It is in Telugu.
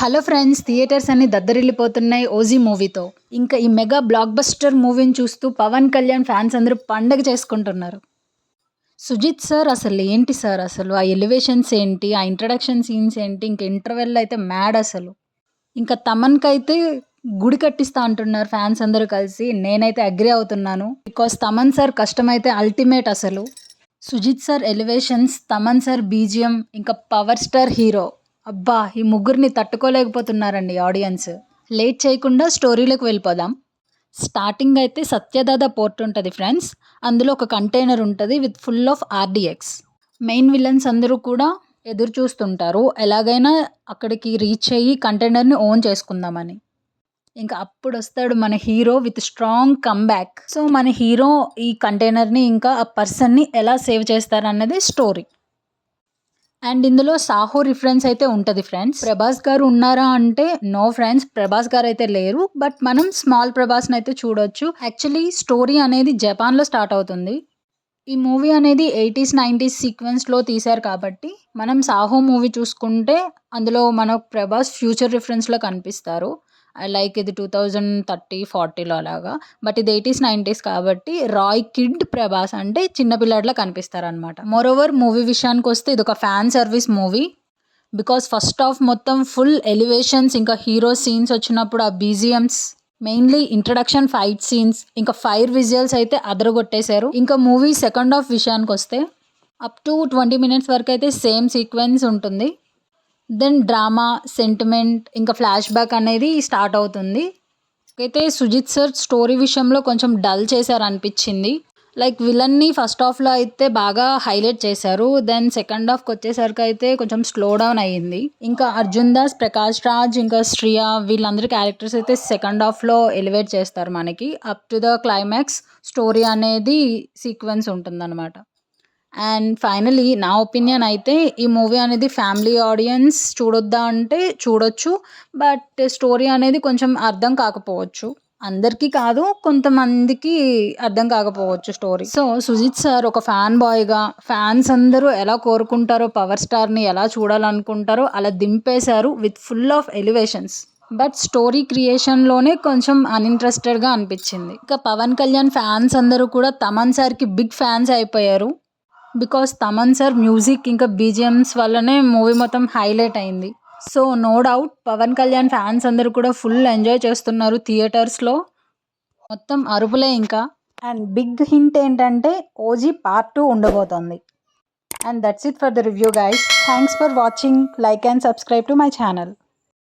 హలో ఫ్రెండ్స్ థియేటర్స్ అన్ని దద్దరిల్లిపోతున్నాయి ఓజీ మూవీతో. ఇంకా ఈ మెగా బ్లాక్ బస్టర్ మూవీని చూస్తూ పవన్ కళ్యాణ్ ఫ్యాన్స్ అందరూ పండగ చేసుకుంటున్నారు. సుజిత్ సార్ అసలు ఏంటి సార్? అసలు ఆ ఎలివేషన్స్ ఏంటి? ఆ ఇంట్రడక్షన్ సీన్స్ ఏంటి? ఇంకా ఇంటర్వెల్ అయితే మ్యాడ్ అసలు. ఇంకా తమన్కి అయితే గుడి కట్టిస్తా అంటున్నారు ఫ్యాన్స్ అందరూ కలిసి. నేనైతే అగ్రి అవుతున్నాను. బికాస్ తమన్ సార్ కష్టమైతే అల్టిమేట్ అసలు. Sujeeth sir elevations Thaman sir BGM ఇంకా పవర్ స్టార్ హీరో. అబ్బా ఈ ముగ్గురిని తట్టుకోలేకపోతున్నారండి ఆడియన్స్. లేట్ చేయకుండా స్టోరీలోకి వెళ్ళిపోదాం. స్టార్టింగ్ అయితే సత్యదాద పోర్ట్ ఉంటుంది ఫ్రెండ్స్. అందులో ఒక కంటైనర్ ఉంటుంది with full of RDX. Main villains అందరూ కూడా ఎదురు చూస్తుంటారు. ఎలాగైనా అక్కడికి రీచ్ అయ్యి కంటైనర్ని ఓన్ చేసుకుందామని. ఇంకా అప్పుడు వస్తాడు మన hero with strong comeback. So మన హీరో ఈ కంటైనర్ని ఇంకా ఆ పర్సన్ని ఎలా సేవ్ చేస్తారన్నది స్టోరీ. అండ్ ఇందులో సాహో రిఫరెన్స్ అయితే ఉంటుంది ఫ్రెండ్స్. ప్రభాస్ గారు ఉన్నారా అంటే నో ఫ్రెండ్స్ ప్రభాస్ గారు అయితే లేరు. బట్ మనం స్మాల్ ప్రభాస్ని అయితే చూడొచ్చు. యాక్చువల్లీ స్టోరీ అనేది జపాన్లో స్టార్ట్ అవుతుంది. ఈ మూవీ అనేది ఎయిటీస్ నైంటీస్ సీక్వెన్స్లో తీశారు కాబట్టి మనం సాహో మూవీ చూసుకుంటే అందులో మన ప్రభాస్ ఫ్యూచర్ రిఫరెన్స్లో కనిపిస్తారు. లైక్ ఇది టూ థౌజండ్ థర్టీ ఫార్టీలో అలాగా. బట్ ఇది ఎయిటీస్ నైంటీస్ కాబట్టి రాయ్ కిడ్ ప్రభాస్ అంటే చిన్నపిల్లాడిలా కనిపిస్తారనమాట మోరోవర్ మూవీ విషయానికి వస్తే ఇది ఒక fan service movie because first half మొత్తం ఫుల్ ఎలివేషన్స్ ఇంకా హీరో సీన్స్ వచ్చినప్పుడు ఆ BGMs mainly introduction fight scenes ఇంకా ఫైర్ విజువల్స్ అయితే అదరగొట్టేశారు. ఇంకా మూవీ సెకండ్ హాఫ్ విషయానికి వస్తే అప్ టు ట్వంటీ మినిట్స్ వరకు అయితే సేమ్ సీక్వెన్స్ ఉంటుంది. దెన్ డ్రామా సెంటిమెంట్ ఇంకా ఫ్లాష్ బ్యాక్ అనేది స్టార్ట్ అవుతుంది. అయితే సుజిత్ సార్ స్టోరీ విషయంలో కొంచెం డల్ చేశారు అనిపించింది లైక్ విలన్ని ఫస్ట్ హాఫ్లో అయితే బాగా హైలైట్ చేశారు. దెన్ సెకండ్ హాఫ్కి వచ్చేసరికి అయితే కొంచెం స్లో డౌన్ అయ్యింది. ఇంకా అర్జున్ దాస్ ప్రకాష్ రాజ్ ఇంకా శ్రియా వీళ్ళందరి క్యారెక్టర్స్ అయితే సెకండ్ హాఫ్లో ఎలివేట్ చేస్తారు మనకి. Up to the climax story అనేది సీక్వెన్స్ ఉంటుందన్నమాట. అండ్ ఫైనలీ నా ఒపీనియన్ అయితే ఈ మూవీ అనేది ఫ్యామిలీ ఆడియన్స్ చూడొద్దా అంటే చూడొచ్చు బట్ స్టోరీ అనేది కొంచెం అర్థం కాకపోవచ్చు. అందరికీ కాదు కొంతమందికి అర్థం కాకపోవచ్చు స్టోరీ సో సుజిత్ సార్ ఒక ఫ్యాన్ బాయ్గా ఫ్యాన్స్ అందరూ ఎలా కోరుకుంటారో పవర్ స్టార్ని ఎలా చూడాలనుకుంటారో అలా దింపేశారు with full of elevations but story క్రియేషన్లోనే కొంచెం అన్ఇంట్రెస్టెడ్గా అనిపించింది. ఇంకా పవన్ కళ్యాణ్ ఫ్యాన్స్ అందరూ కూడా తమన్ సార్కి బిగ్ ఫ్యాన్స్ అయిపోయారు. బికాస్ తమన్ సార్ మ్యూజిక్ ఇంకా బీజిఎమ్స్ వల్లనే మూవీ మొత్తం హైలైట్ అయింది. So no doubt Pawan Kalyan fans అందరూ కూడా ఫుల్ ఎంజాయ్ చేస్తున్నారు థియేటర్స్లో మొత్తం అరుపులే ఇంకా. అండ్ బిగ్ హింట్ ఏంటంటే ఓజీ పార్ట్ టూ ఉండబోతోంది. And that's it for the review guys thanks for watching like and subscribe to my channel